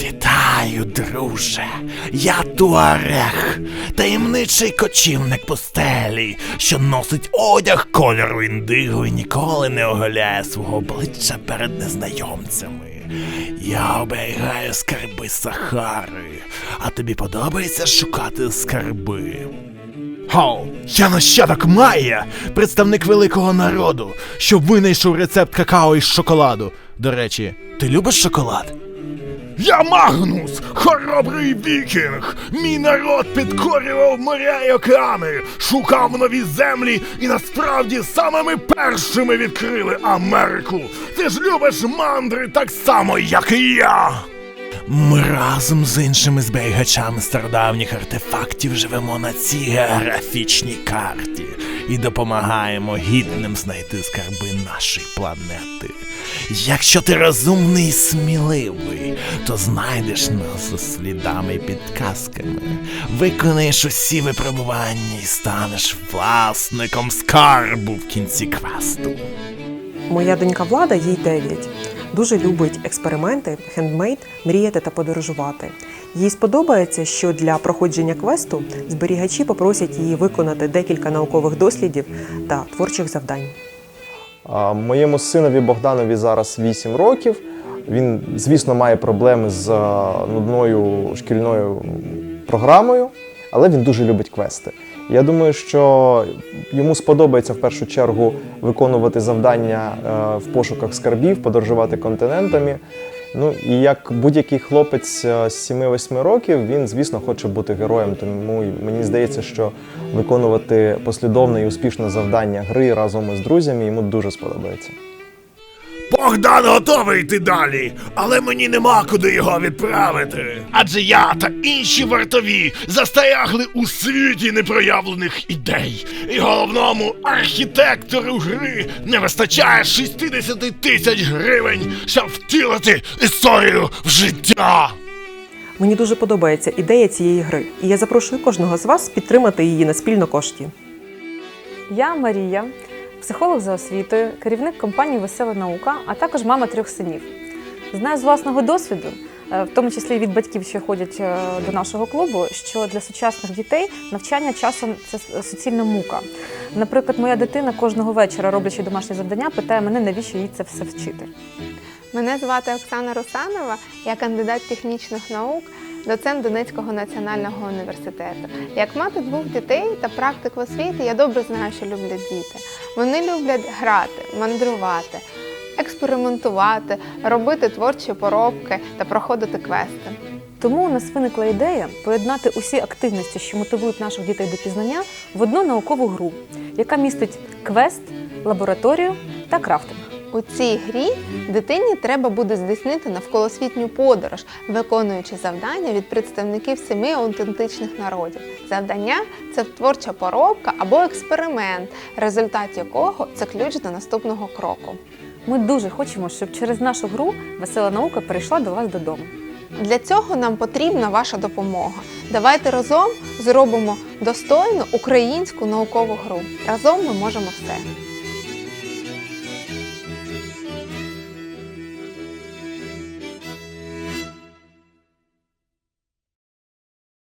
Вітаю, друже! Я Туарег, таємничий кочівник пустелі, що носить одяг кольору індиго і ніколи не оголяє свого обличчя перед незнайомцями. Я оберігаю скарби Сахари, а тобі подобається шукати скарби. Хоу, я нащадок Майя, представник великого народу, що винайшов рецепт какао із шоколаду. До речі, ти любиш шоколад? Я Магнус, хоробрий вікінг. Мій народ підкорював моря й океани, шукав нові землі і насправді самими першими відкрили Америку. Ти ж любиш мандри так само, як і я. Ми разом з іншими зберігачами стародавніх артефактів живемо на цій географічній карті і допомагаємо гідним знайти скарби нашої планети. Якщо ти розумний і сміливий, то знайдеш нас за слідами і підказками, виконаєш усі випробування і станеш власником скарбу в кінці квесту. Моя донька Влада, їй 9. Дуже любить експерименти, хендмейд, мріяти та подорожувати. Їй сподобається, що для проходження квесту зберігачі попросять її виконати декілька наукових дослідів та творчих завдань. Моєму синові Богданові зараз 8 років. Він, звісно, має проблеми з е, нудною шкільною програмою, але він дуже любить квести. Я думаю, що йому сподобається в першу чергу виконувати завдання е, в пошуках скарбів, подорожувати континентами. Ну і як будь-який хлопець е, з 7-8 років, він, звісно, хоче бути героєм. Тому мені здається, що виконувати послідовне і успішне завдання гри разом із друзями йому дуже сподобається. Богдан готовий йти далі, але мені нема куди його відправити. Адже я та інші вартові застрягли у світі непроявлених ідей. І головному архітектору гри не вистачає 60 тисяч гривень, щоб втілити історію в життя. Мені дуже подобається ідея цієї гри, і я запрошую кожного з вас підтримати її на спільно кошті. Я Марія, психолог за освітою, керівник компанії Весела наука, а також мама трьох синів. Знаю з власного досвіду, е, в тому числі від батьків, що ходять е, до нашого клубу, що для сучасних дітей навчання часом це суцільна мука. Наприклад, моя дитина кожного вечора, роблячи домашні завдання, питає мене, навіщо їй це все вчити. Мене звати Оксана Русанова, я кандидат технічних наук, доцент Донецького національного університету. Як мати двох дітей та практик в освіті, я добре знаю, що люблять діти. Вони люблять грати, мандрувати, експериментувати, робити творчі поробки та проходити квести. Тому у нас виникла ідея поєднати усі активності, що мотивують наших дітей до пізнання, в одну наукову гру, яка містить квест, лабораторію та крафтинг. У цій грі дитині треба буде здійснити навколосвітню подорож, виконуючи завдання від представників семи аутентичних народів. Завдання це творча поробка або експеримент, результат якого це ключ до наступного кроку. Ми дуже хочемо, щоб через нашу гру весела наука перейшла до вас додому. Для цього нам потрібна ваша допомога. Давайте разом зробимо достойну українську наукову гру. Разом ми можемо все.